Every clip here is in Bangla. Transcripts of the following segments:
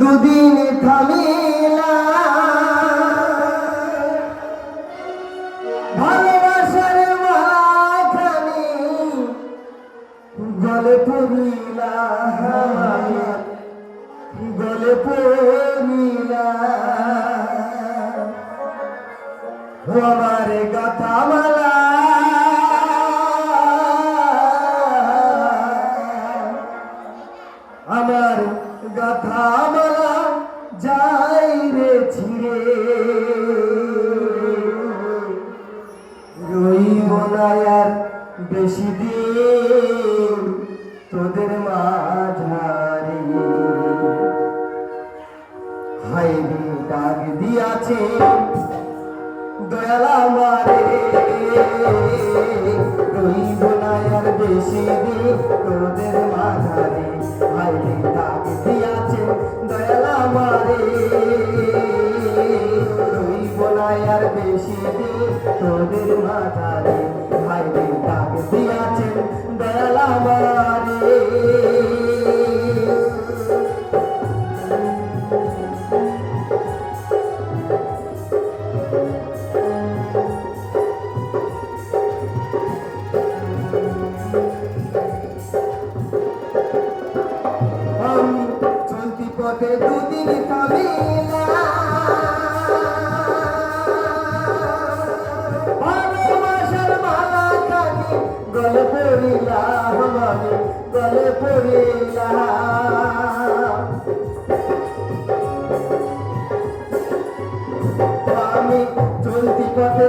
দুদিন থামিলা দয়ালা মারে। রইব না আর বেশি দিন তোদের মাঝারে। ডাক দিয়াছে মারে। রইব না আর বেশি দিন তোদের মাঝারে। ডাক দিয়াছে মারে। পথে দুদিন থামিলা ভালোবাসার মালা খানি গলে পড়িলাম আমি গলে আমি চলতি পথে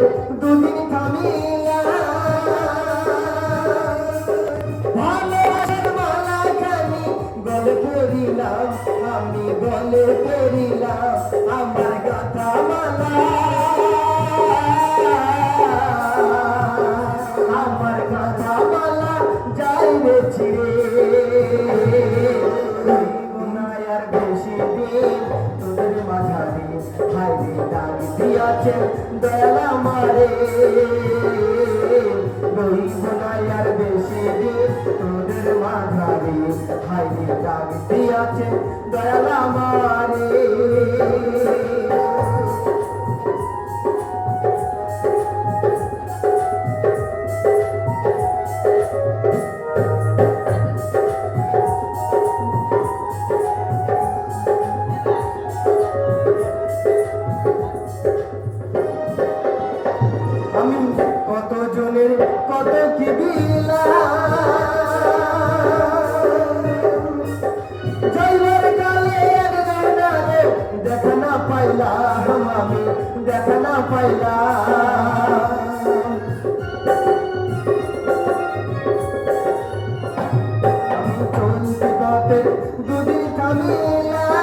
দিয়াছে দয়ালা মারে রইব না আর বেশি তোদের মাঝারে হাইরে ডাক দিয়াছে দয়ালা মারে পাইলাম আমি দেখা না পাইলাম চলতে পথে থামিলাম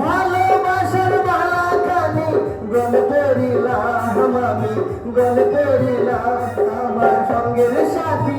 ভালোবাসার মালা খানি গলে পড়িলাম আমি গলে পড়িলাম আমার সঙ্গের সাথী।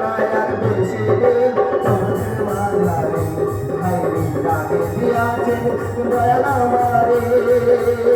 দয়াল আমারে।